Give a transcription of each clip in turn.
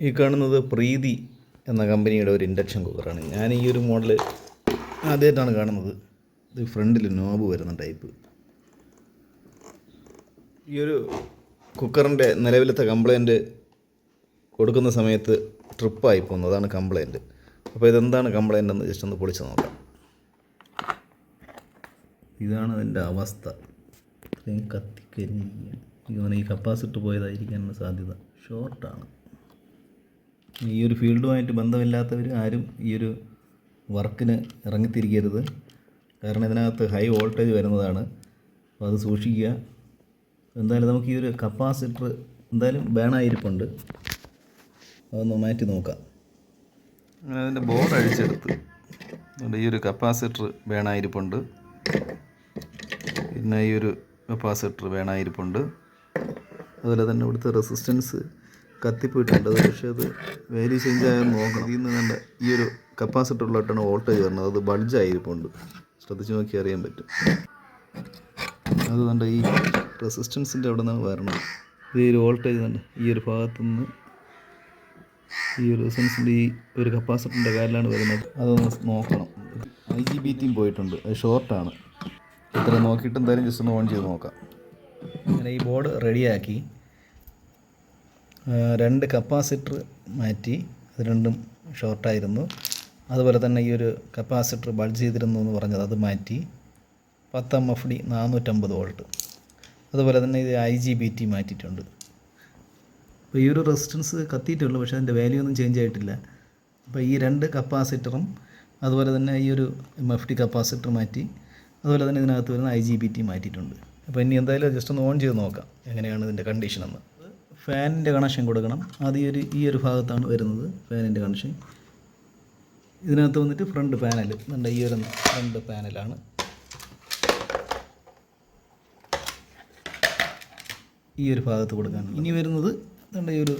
ഈ കാണുന്നത് പ്രീതി എന്ന കമ്പനിയുടെ ഒരു ഇൻഡക്ഷൻ കുക്കറാണ് ഞാൻ ഈ ഒരു മോഡൽ ആദ്യമായിട്ടാണ് കാണുന്നത്. ഇത് ഫ്രണ്ടിൽ നോബ് വരുന്ന ടൈപ്പ് ഈ ഒരു കുക്കറിന്റെ നിലവിലത്തെ കംപ്ലൈന്റ് കൊടുക്കുന്ന സമയത്ത് ട്രിപ്പായി പോകുന്നു. അതാണ് കംപ്ലൈന്റ് അപ്പോൾ ഇതെന്താണ് കംപ്ലൈന്റ് എന്ന് ജസ്റ്റ് ഒന്ന് പൊളിച്ച് നോക്കാം. ഇതാണ് അതിന്റെ അവസ്ഥ. ഇത്രയും കത്തിക്കരിഞ്ഞിരിക്കുക ഈ കപ്പാസിറ്റർ പോയതായിരിക്കാനുള്ള സാധ്യത ഷോർട്ടാണ് ഈ ഒരു ഫീൽഡുമായിട്ട് ബന്ധമില്ലാത്തവർ ആരും ഈ ഒരു വർക്കിന് ഇറങ്ങിത്തിരിക്കരുത്. കാരണം ഇതിനകത്ത് ഹൈ വോൾട്ടേജ് വരുന്നതാണ്. അപ്പോൾ അത് സൂക്ഷിക്കുക. എന്തായാലും നമുക്ക് ഈ ഒരു കപ്പാസിറ്റർ എന്തായാലും ബേണായിരിപ്പുണ്ട് അതൊന്ന് മാറ്റി നോക്കാം. അതിന്റെ ബോർഡ് അഴിച്ചെടുത്ത്. ഈ ഒരു കപ്പാസിറ്റർ വേണായിരിപ്പുണ്ട് പിന്നെ ഈ ഒരു കപ്പാസിറ്റർ വേണായിരിപ്പുണ്ട് അതുപോലെ തന്നെ ഇവിടുത്തെ റെസിസ്റ്റൻസ് കത്തിപ്പോയിട്ടുണ്ട് പക്ഷേ അത് വേലി ചേഞ്ച് ആയാൽ നോക്കണം. ഇതിൽ നിന്ന് കണ്ട ഈ ഒരു കപ്പാസിറ്റർ കപ്പാസിറ്ററിലോട്ടാണ് വോൾട്ടേജ് വരുന്നത് അത് ബൾജായിരിപ്പുണ്ട് ശ്രദ്ധിച്ച് നോക്കി അറിയാൻ പറ്റും. അത് കണ്ട ഈ റെസിസ്റ്റൻസിന്റെ അവിടെ നിന്നാണ് വരണം ഈ ഒരു വോൾട്ടേജ് കണ്ട് ഈ ഒരു ഭാഗത്തു നിന്ന് ഈ ഒരു റെസിസ്റ്റൻസിന്റെ ഈ ഒരു കപ്പാസിറ്ററിന്റെ കാലിലാണ് വരുന്നത്. അതൊന്ന് നോക്കണം. ഐ ജി ബി ടിയും പോയിട്ടുണ്ട്. അത് ഷോർട്ടാണ് ഇത്ര നോക്കിയിട്ട് എന്തായാലും ജസ്റ്റ് ഒന്ന് ഓൺ ചെയ്ത് നോക്കാം. അങ്ങനെ ഈ ബോർഡ് റെഡിയാക്കി രണ്ട് കപ്പാസിറ്റർ മാറ്റി അത് രണ്ടും ഷോർട്ടായിരുന്നു. അതുപോലെ തന്നെ ഈ ഒരു കപ്പാസിറ്റർ ബൾജ് ചെയ്തിരുന്നു എന്ന് പറഞ്ഞത് അത് മാറ്റി. പത്ത് എം എഫ് ഡി നാനൂറ്റമ്പത് വോൾട്ട്. അതുപോലെ തന്നെ ഇത് ഐ ജി ബി ടി മാറ്റിയിട്ടുണ്ട്. അപ്പോൾ ഈ ഒരു റെസിസ്റ്റൻസ് കത്തിയിട്ടുള്ളൂ പക്ഷേ അതിന്റെ വാല്യൂ ഒന്നും ചേഞ്ച് ആയിട്ടില്ല. അപ്പോൾ ഈ രണ്ട് കപ്പാസിറ്ററും അതുപോലെ തന്നെ ഈ ഒരു എം എഫ് ഡി കപ്പാസിറ്റർ മാറ്റി അതുപോലെ തന്നെ ഇതിനകത്ത് വരുന്ന ഐ ജി ബി ടി മാറ്റിയിട്ടുണ്ട്. അപ്പോൾ ഇനി എന്തായാലും ജസ്റ്റ് ഒന്ന് ഓൺ ചെയ്ത് നോക്കാം എങ്ങനെയാണ് ഇതിന്റെ കണ്ടീഷൻ എന്ന്. ഫാനിന്റെ കണക്ഷൻ കൊടുക്കണം. അത് ഈ ഒരു ഈ ഒരു ഭാഗത്താണ് വരുന്നത് ഫാനിന്റെ കണക്ഷൻ. ഇതിനകത്ത് വന്നിട്ട് ഫ്രണ്ട് പാനൽ നമ്മുടെ ഈ ഒരു ഫ്രണ്ട് പാനലാണ്. ഈ ഒരു ഭാഗത്ത് കൊടുക്കാൻ ഇനി വരുന്നത് നമ്മുടെ ഈ ഒരു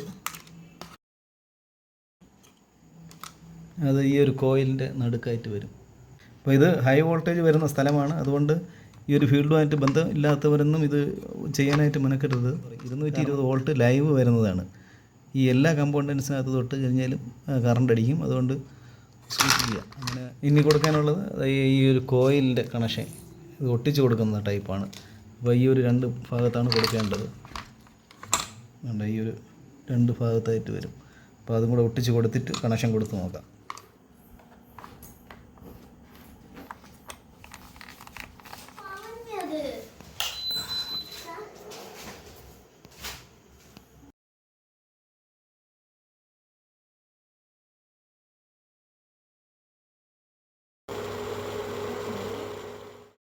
അത് ഈ ഒരു കോയിലിന്റെ നടുക്കായിട്ട് വരും. അപ്പോൾ ഇത് ഹൈ വോൾട്ടേജ് വരുന്ന സ്ഥലമാണ്. അതുകൊണ്ട് ഈ ഒരു ഫീൽഡുമായിട്ട് ബന്ധം ഇല്ലാത്തവരൊന്നും ഇത് ചെയ്യാനായിട്ട് മെനക്കെട്ടത് ഇരുന്നൂറ്റി ഇരുപത് വോൾട്ട് ലൈവ് വരുന്നതാണ്. ഈ എല്ലാ കമ്പോണൻസിനകത്ത് തൊട്ട് കഴിഞ്ഞാലും കറണ്ട് അടിക്കും അതുകൊണ്ട് സൂക്ഷിക്കുക. അങ്ങനെ ഇനി കൊടുക്കാനുള്ളത് ഈ ഒരു കോയിലിന്റെ കണക്ഷൻ. ഇത് ഒട്ടിച്ച് കൊടുക്കുന്ന ടൈപ്പാണ്. അപ്പോൾ ഈ ഒരു രണ്ട് ഭാഗത്താണ് കൊടുക്കേണ്ടത്. ഈ ഒരു രണ്ട് ഭാഗത്തായിട്ട് വരും. അപ്പോൾ അതും കൂടെ ഒട്ടിച്ച് കൊടുത്തിട്ട് കണക്ഷൻ കൊടുത്ത് നോക്കാം.